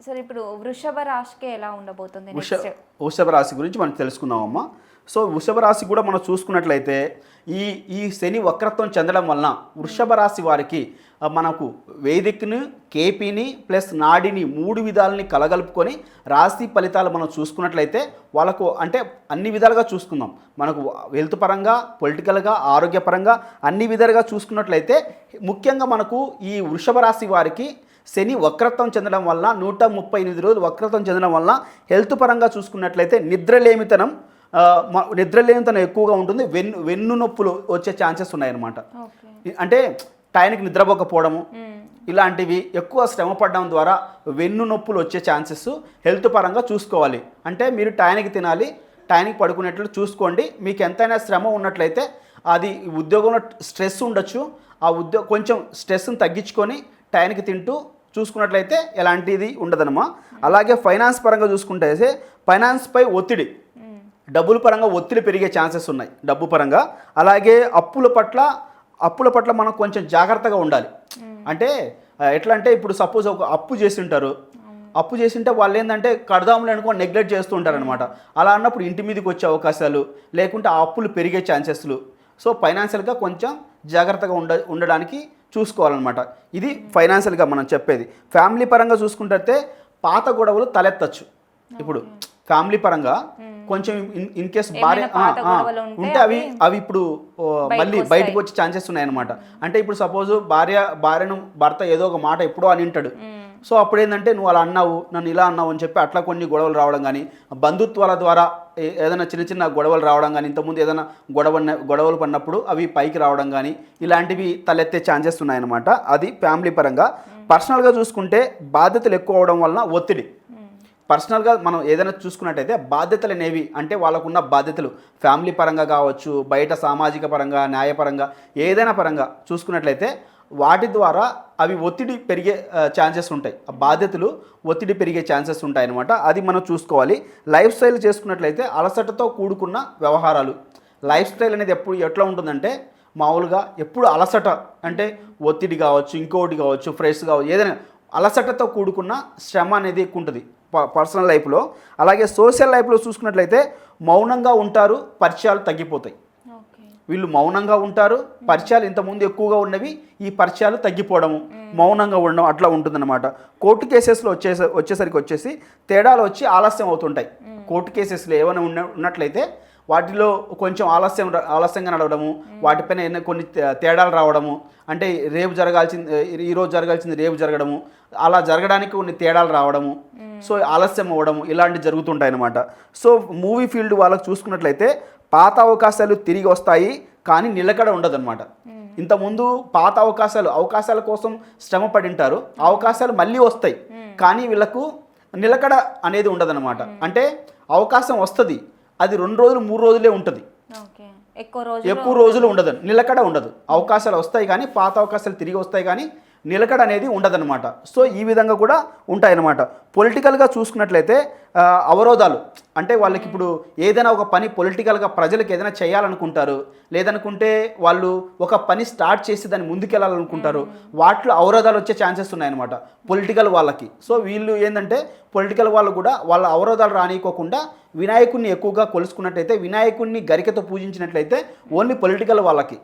సరే ఇప్పుడు వృషభ రాశికి ఎలా ఉండబోతుంది వృష వృషభ రాశి గురించి మనం తెలుసుకుందామమ్మా. సో వృషభ రాశి కూడా మనం చూసుకున్నట్లయితే ఈ ఈ శని వక్రత్వం చెందడం వలన వృషభ రాశి వారికి మనకు వేదికను కేపీని ప్లస్ నాడిని మూడు విధాలని కలగలుపుకొని రాశి ఫలితాలు మనం చూసుకున్నట్లయితే వాళ్ళకు అంటే అన్ని విధాలుగా చూసుకుందాం. మనకు హెల్త్ పరంగా పొలిటికల్గా ఆరోగ్యపరంగా అన్ని విధాలుగా చూసుకున్నట్లయితే ముఖ్యంగా మనకు ఈ వృషభ రాశి వారికి శని వక్రత్వం చెందడం వల్ల నూట ముప్పై ఎనిమిది రోజులు వక్రత్వం చెందడం వల్ల హెల్త్ పరంగా చూసుకున్నట్లయితే నిద్రలేమితనం నిద్రలేమితనం ఎక్కువగా ఉంటుంది. వెన్ను వెన్ను నొప్పులు వచ్చే ఛాన్సెస్ ఉన్నాయన్నమాట. అంటే టైంకి నిద్రపోకపోవడము ఇలాంటివి ఎక్కువ శ్రమ పడడం ద్వారా వెన్ను నొప్పులు వచ్చే ఛాన్సెస్ హెల్త్ పరంగా చూసుకోవాలి. అంటే మీరు టైంకి తినాలి టైంకి పడుకునేట్లు చూసుకోండి. మీకు ఎంతైనా శ్రమ ఉన్నట్లయితే అది ఉద్యోగంలో స్ట్రెస్ ఉండొచ్చు. ఆ ఉద్యోగ కొంచెం స్ట్రెస్ని తగ్గించుకొని టైంకి తింటూ చూసుకున్నట్లయితే ఎలాంటిది ఉండదనమా అలాగే ఫైనాన్స్ పరంగా చూసుకుంటే ఫైనాన్స్పై ఒత్తిడి డబ్బుల పరంగా ఒత్తిడి పెరిగే ఛాన్సెస్ ఉన్నాయి డబ్బు పరంగా. అలాగే అప్పుల పట్ల అప్పుల పట్ల మనం కొంచెం జాగ్రత్తగా ఉండాలి. అంటే ఎట్లా అంటే ఇప్పుడు సపోజ్ ఒక అప్పు చేసి ఉంటారు అప్పు చేసి ఉంటే వాళ్ళు ఏంటంటే కడదాములు అనుకో నెగ్లెక్ట్ చేస్తూ ఉంటారు అనమాట అలా అన్నప్పుడు ఇంటి మీదకి వచ్చే అవకాశాలు లేకుంటే ఆ అప్పులు పెరిగే ఛాన్సెస్లు. సో ఫైనాన్షియల్గా కొంచెం జాగ్రత్తగా ఉండ ఉండడానికి చూసుకోవాలన్నమాట. ఇది ఫైనాన్షియల్గా మనం చెప్పేది. ఫ్యామిలీ పరంగా చూసుకుంటే పాత గొడవలు తలెత్తచ్చు. ఇప్పుడు ఫ్యామిలీ పరంగా కొంచెం ఇన్- ఇన్ కేస్ భార్య ఉంటే అవి అవి ఇప్పుడు మళ్ళీ బయటకు వచ్చే ఛాన్సెస్ ఉన్నాయన్నమాట. అంటే ఇప్పుడు సపోజ్ భార్య భార్యను భర్త ఏదో ఒక మాట ఎప్పుడో అని వింటాడు సో అప్పుడు ఏంటంటే నువ్వు అలా అన్నావు నన్ను ఇలా అన్నావు అని చెప్పి అట్లా కొన్ని గొడవలు రావడం కానీ బంధుత్వాల ద్వారా ఏదైనా చిన్న చిన్న గొడవలు రావడం కానీ ఇంతకుముందు ఏదైనా గొడవ గొడవలు పడినప్పుడు అవి పైకి రావడం కానీ ఇలాంటివి తలెత్తే ఛాన్సెస్ ఉన్నాయన్నమాట. అది ఫ్యామిలీ పరంగా. పర్సనల్గా చూసుకుంటే బాధ్యతలు ఎక్కువ అవడం వలన ఒత్తిడి. పర్సనల్గా మనం ఏదైనా చూసుకున్నట్టయితే బాధ్యతలు అనేవి అంటే వాళ్ళకున్న బాధ్యతలు ఫ్యామిలీ పరంగా కావచ్చు బయట సామాజిక పరంగా న్యాయపరంగా ఏదైనా పరంగా చూసుకున్నట్లయితే వాటి ద్వారా అవి ఒత్తిడి పెరిగే ఛాన్సెస్ ఉంటాయి. ఆ బాధ్యతలు ఒత్తిడి పెరిగే ఛాన్సెస్ ఉంటాయి అనమాట అది మనం చూసుకోవాలి. లైఫ్ స్టైల్ చేసుకున్నట్లయితే అలసటతో కూడుకున్న వ్యవహారాలు. లైఫ్ స్టైల్ అనేది ఎప్పుడు ఎట్లా ఉంటుందంటే మామూలుగా ఎప్పుడు అలసట అంటే ఒత్తిడి కావచ్చు ఇంకోటి కావచ్చు ఫ్రెష్ కావచ్చు ఏదైనా అలసటతో కూడుకున్న శ్రమ అనేది ఎక్కువ ఉంటుంది. ప- పర్సనల్ లైఫ్లో. అలాగే సోషల్ లైఫ్లో చూసుకున్నట్లయితే మౌనంగా ఉంటారు పరిచయాలు తగ్గిపోతాయి. వీళ్ళు మౌనంగా ఉంటారు. పరిచయాలు ఇంతకుముందు ఎక్కువగా ఉన్నవి. ఈ పరిచయాలు తగ్గిపోవడము మౌనంగా ఉండడం అట్లా ఉంటుందన్నమాట. కోర్టు కేసెస్లో వచ్చేసే వచ్చేసరికి వచ్చేసి తేడాలు వచ్చి ఆలస్యం అవుతుంటాయి. కోర్టు కేసెస్లో ఏమైనా ఉన్న ఉన్నట్లయితే వాటిలో కొంచెం ఆలస్యం ఆలస్యంగా నడవడము వాటిపైన కొన్ని తేడాలు రావడము అంటే రేపు జరగాల్సింది ఈ రోజు జరగాల్సింది రేపు జరగడము అలా జరగడానికి కొన్ని తేడాలు రావడము. సో ఆలస్యం అవ్వడము ఇలాంటివి జరుగుతుంటాయి అన్నమాట సో మూవీ ఫీల్డ్ వాళ్ళకి చూసుకున్నట్లయితే పాత అవకాశాలు తిరిగి వస్తాయి కానీ నిలకడ ఉండదన్నమాట. ఇంతకుముందు పాత అవకాశాలు అవకాశాల కోసం శ్రమ పడింటారు అవకాశాలు మళ్ళీ వస్తాయి. కానీ వీళ్ళకు నిలకడ అనేది ఉండదన్నమాట. అంటే అవకాశం వస్తుంది. అది రెండు రోజులు మూడు రోజులే ఉంటుంది. ఎక్కువ రోజులు ఉండదు. నిలకడ ఉండదు. అవకాశాలు వస్తాయి కానీ పాత అవకాశాలు తిరిగి వస్తాయి కానీ నిలకడ అనేది ఉండదన్నమాట. సో ఈ విధంగా కూడా ఉంటాయన్నమాట. పొలిటికల్గా చూసుకున్నట్లయితే అవరోధాలు అంటే వాళ్ళకి ఇప్పుడు ఏదైనా ఒక పని పొలిటికల్గా ప్రజలకు ఏదైనా చేయాలనుకుంటారు లేదనుకుంటే వాళ్ళు ఒక పని స్టార్ట్ చేసి దాన్ని ముందుకెళ్ళాలనుకుంటారు వాటిలో అవరోధాలు వచ్చే ఛాన్సెస్ ఉన్నాయన్నమాట. పొలిటికల్ వాళ్ళకి. సో వీళ్ళు ఏంటంటే పొలిటికల్ వాళ్ళు కూడా వాళ్ళ అవరోధాలు రానియకోకుండా వినాయకుడిని ఎక్కువగా కొలుసుకున్నట్లయితే వినాయకుడిని గరికతో పూజించినట్లయితే ఓన్లీ పొలిటికల్ వాళ్ళకి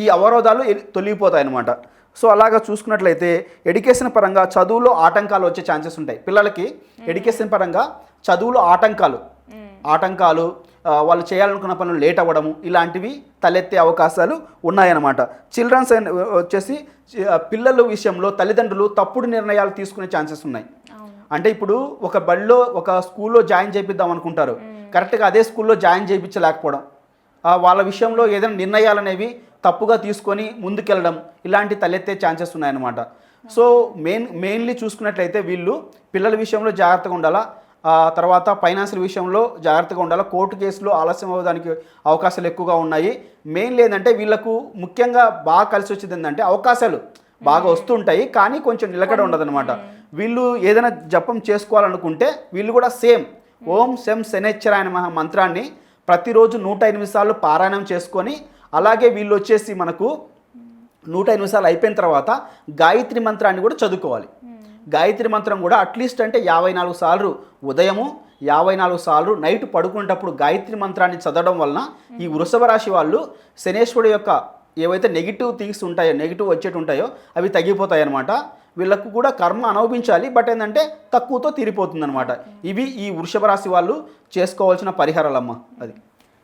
ఈ అవరోధాలు తొలగిపోతాయి అన్నమాట సో అలాగా చూసుకున్నట్లయితే ఎడ్యుకేషన్ పరంగా చదువులో ఆటంకాలు వచ్చే ఛాన్సెస్ ఉంటాయి. పిల్లలకి ఎడ్యుకేషన్ పరంగా చదువులో ఆటంకాలు ఆటంకాలు వాళ్ళు చేయాలనుకున్న పనులు లేట్ అవ్వడము ఇలాంటివి తలెత్తే అవకాశాలు ఉన్నాయన్నమాట. చిల్డ్రన్స్ అండ్ వచ్చేసి పిల్లల విషయంలో తల్లిదండ్రులు తప్పుడు నిర్ణయాలు తీసుకునే ఛాన్సెస్ ఉన్నాయి. అంటే ఇప్పుడు ఒక బడిలో ఒక స్కూల్లో జాయిన్ చేపిద్దాం అనుకుంటారు. కరెక్ట్గా అదే స్కూల్లో జాయిన్ చేయించలేకపోవడం వాళ్ళ విషయంలో ఏదైనా నిర్ణయాలు అనేవి తప్పుగా తీసుకొని ముందుకెళ్ళడం ఇలాంటి తలెత్తే ఛాన్సెస్ ఉన్నాయన్నమాట. సో మెయిన్ మెయిన్లీ చూసుకున్నట్లయితే వీళ్ళు పిల్లల విషయంలో జాగ్రత్తగా ఉండాలా? ఆ తర్వాత ఫైనాన్షియల్ విషయంలో జాగ్రత్తగా ఉండాలా? కోర్టు కేసులో ఆలస్యం అవ్వడానికి అవకాశాలు ఎక్కువగా ఉన్నాయి. మెయిన్లీ ఏంటంటే వీళ్ళకు ముఖ్యంగా బాగా కలిసి వచ్చేది ఏంటంటే అవకాశాలు బాగా వస్తుంటాయి. కానీ కొంచెం నిలకడ ఉండదన్నమాట వీళ్ళు ఏదైనా జపం చేసుకోవాలనుకుంటే వీళ్ళు కూడా సేమ్. ఓం శం శనేశ్వరాయన మహా మంత్రాన్ని ప్రతిరోజు నూట ఎనిమిది సార్లు పారాయణం చేసుకొని అలాగే వీళ్ళు వచ్చేసి మనకు నూట ఎనిమిది సార్లు అయిపోయిన తర్వాత గాయత్రి మంత్రాన్ని కూడా చదువుకోవాలి. గాయత్రి మంత్రం కూడా అట్లీస్ట్ అంటే యాభై నాలుగు సార్లు ఉదయము యాభై నాలుగు సార్లు నైట్ పడుకునేటప్పుడు గాయత్రి మంత్రాన్ని చదవడం వలన ఈ వృషభ రాశి వాళ్ళు శనేశ్వరుడు యొక్క ఏవైతే నెగిటివ్ థింగ్స్ ఉంటాయో నెగిటివ్ వచ్చేటి ఉంటాయో అవి తగ్గిపోతాయి అనమాట వీళ్ళకు కూడా కర్మ అనుభవించాలి బట్ ఏంటంటే తక్కువతో తీరిపోతుంది అనమాట ఇవి ఈ వృషభ రాశి వాళ్ళు చేసుకోవాల్సిన పరిహారాలమ్మ అది.